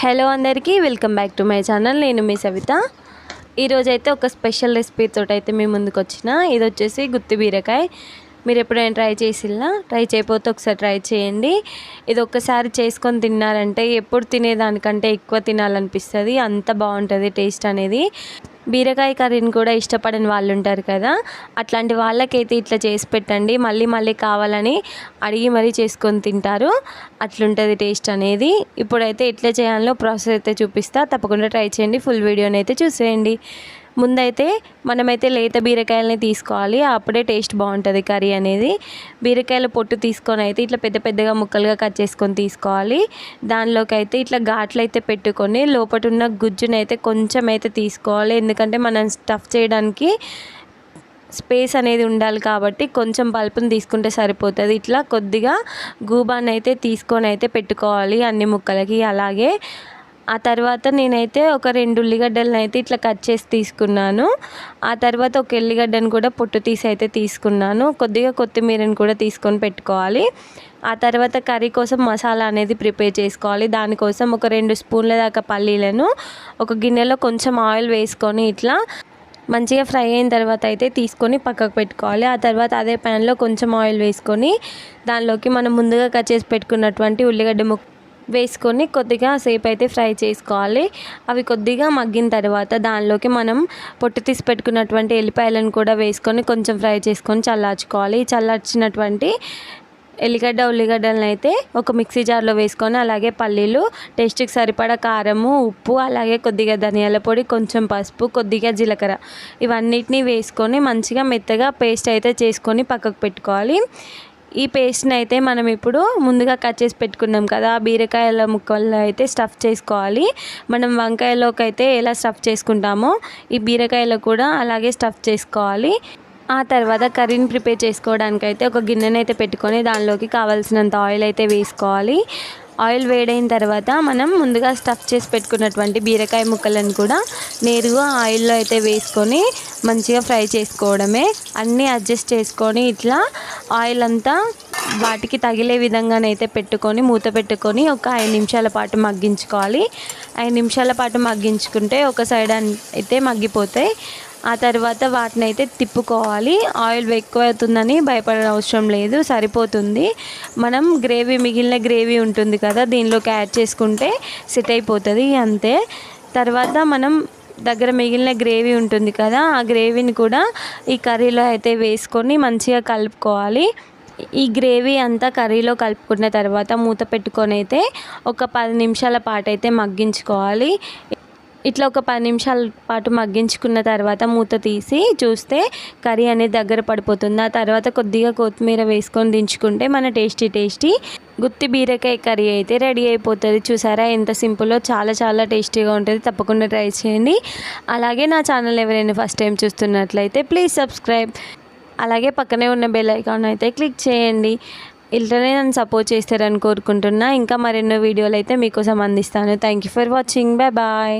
Hello అందరికీ welcome back to my channel. నేను మీ సవిత. ఈరోజైతే ఒక స్పెషల్ రెసిపీతో అయితే మీ ముందుకు వచ్చిన ఇది వచ్చేసి గుత్తి బీరకాయ. మీరు ఎప్పుడైనా ట్రై చేసినా ట్రై చేయకపోతే ఒకసారి ట్రై చేయండి. ఇది ఒక్కసారి చేసుకొని తిన్నారంటే ఎప్పుడు తినేదానికంటే ఎక్కువ తినాలనిపిస్తుంది. అంత బాగుంటుంది టేస్ట్ అనేది. బీరకాయ కర్రీని కూడా ఇష్టపడని వాళ్ళు ఉంటారు కదా అట్లాంటి వాళ్ళకైతే ఇట్లా చేసి పెట్టండి. మళ్ళీ మళ్ళీ కావాలని అడిగి మరీ చేసుకొని తింటారు. అట్లుంటుంది టేస్ట్ అనేది. ఇప్పుడైతే ఎట్లా చేయాలో ప్రాసెస్ అయితే చూపిస్తా. తప్పకుండా ట్రై చేయండి. ఫుల్ వీడియోని అయితే చూసేయండి. ముందైతే మనమైతే లేత బీరకాయలని తీసుకోవాలి అప్పుడే టేస్ట్ బాగుంటుంది కర్రీ అనేది. బీరకాయల పొట్టు తీసుకొని అయితే ఇట్లా పెద్ద పెద్దగా ముక్కలుగా కట్ చేసుకొని తీసుకోవాలి. దానిలోకి అయితే ఇట్లా ఘాట్లు అయితే పెట్టుకొని లోపల ఉన్న గుజ్జునైతే కొంచెం అయితే తీసుకోవాలి. ఎందుకంటే మనం స్టఫ్ చేయడానికి స్పేస్ అనేది ఉండాలి కాబట్టి కొంచెం పల్పుని తీసుకుంటే సరిపోతుంది. ఇట్లా కొద్దిగా గూబాన్ అయితే తీసుకొని అయితే పెట్టుకోవాలి అన్ని ముక్కలకి. అలాగే ఆ తర్వాత నేనైతే ఒక రెండు ఉల్లిగడ్డలను అయితే ఇట్లా కట్ చేసి తీసుకున్నాను. ఆ తర్వాత ఒక ఎల్లిగడ్డను కూడా పొట్టు తీసి అయితే తీసుకున్నాను. కొద్దిగా కొత్తిమీరని కూడా తీసుకొని పెట్టుకోవాలి. ఆ తర్వాత కర్రీ కోసం మసాలా అనేది ప్రిపేర్ చేసుకోవాలి. దానికోసం ఒక రెండు స్పూన్ల దాకా పల్లీలను ఒక గిన్నెలో కొంచెం ఆయిల్ వేసుకొని ఇట్లా మంచిగా ఫ్రై అయిన తర్వాత అయితే తీసుకొని పక్కకు పెట్టుకోవాలి. ఆ తర్వాత అదే ప్యాన్లో కొంచెం ఆయిల్ వేసుకొని దానిలోకి మనం ముందుగా కట్ చేసి పెట్టుకున్నటువంటి ఉల్లిగడ్డ ముక్క వేసుకొని కొద్దిగా సేపు అయితే ఫ్రై చేసుకోవాలి. అవి కొద్దిగా మగ్గిన తర్వాత దానిలోకి మనం పొట్టు తీసి పెట్టుకున్నటువంటి ఎల్లిపాయలను కూడా వేసుకొని కొంచెం ఫ్రై చేసుకొని చల్లార్చుకోవాలి. చల్లార్చినటువంటి ఎల్లిగడ్డ ఉల్లిగడ్డలను అయితే ఒక మిక్సీ జార్లో వేసుకొని అలాగే పల్లీలు టేస్ట్కి సరిపడా కారము ఉప్పు అలాగే కొద్దిగా ధనియాల పొడి కొంచెం పసుపు కొద్దిగా జీలకర్ర ఇవన్నిటిని వేసుకొని మంచిగా మెత్తగా పేస్ట్ అయితే చేసుకొని పక్కకు పెట్టుకోవాలి. ఈ పేస్ట్ని అయితే మనం ఇప్పుడు ముందుగా కట్ చేసి పెట్టుకున్నాం కదా బీరకాయల ముక్కల్లో అయితే స్టఫ్ చేసుకోవాలి. మనం వంకాయలోకి అయితే ఎలా స్టఫ్ చేసుకుంటామో ఈ బీరకాయలో కూడా అలాగే స్టఫ్ చేసుకోవాలి. ఆ తర్వాత కర్రీని ప్రిపేర్ చేసుకోవడానికి అయితే ఒక గిన్నెనైతే పెట్టుకొని దానిలోకి కావాల్సినంత ఆయిల్ అయితే వేసుకోవాలి. ఆయిల్ వేడైన తర్వాత మనం ముందుగా స్టఫ్ చేసి పెట్టుకున్నటువంటి బీరకాయ ముక్కలను కూడా నేరుగా ఆయిల్లో అయితే వేసుకొని మంచిగా ఫ్రై చేసుకోవడమే. అన్నీ అడ్జస్ట్ చేసుకొని ఇట్లా ఆయిల్ అంతా వాటికి తగిలే విధంగానైతే పెట్టుకొని మూత పెట్టుకొని ఒక ఐదు నిమిషాల పాటు మగ్గించుకోవాలి. ఐదు నిమిషాల పాటు మగ్గించుకుంటే ఒక సైడ్ అయితే మగ్గిపోతాయి. ఆ తర్వాత వాటిని అయితే తిప్పుకోవాలి. ఆయిల్ ఎక్కువ అవుతుందని భయపడే అవసరం లేదు సరిపోతుంది. మనం గ్రేవీ మిగిలిన గ్రేవీ ఉంటుంది కదా దీనిలోకి యాడ్ చేసుకుంటే సెట్ అయిపోతుంది అంతే. తర్వాత మనం దగ్గర మిగిలిన గ్రేవీ ఉంటుంది కదా ఆ గ్రేవీని కూడా ఈ కర్రీలో అయితే వేసుకొని మంచిగా కలుపుకోవాలి. ఈ గ్రేవీ అంతా కర్రీలో కలుపుకున్న తర్వాత మూత పెట్టుకొని అయితే ఒక పది నిమిషాల పాటు అయితే మగ్గించుకోవాలి. ఇట్లా ఒక పది నిమిషాల పాటు మగ్గించుకున్న తర్వాత మూత తీసి చూస్తే కర్రీ అనేది దగ్గర పడిపోతుంది. ఆ తర్వాత కొద్దిగా కొత్తిమీర వేసుకొని దించుకుంటే మన టేస్టీ టేస్టీ గుత్తి బీరకాయ కర్రీ అయితే రెడీ అయిపోతుంది. చూసారా? ఎంత సింపుల్లో చాలా చాలా టేస్టీగా ఉంటుంది. తప్పకుండా ట్రై చేయండి. అలాగే నా ఛానల్ ఎవరైనా ఫస్ట్ టైం చూస్తున్నట్లయితే ప్లీజ్ సబ్స్క్రైబ్. అలాగే పక్కనే ఉన్న బెల్ ఐకాన్ అయితే క్లిక్ చేయండి. ఇట్లనే నన్ను సపోర్ట్ చేస్తారని కోరుకుంటున్నా. ఇంకా మరెన్నో వీడియోలు అయితే మీకోసం అందిస్తాను. Thank you for watching bye bye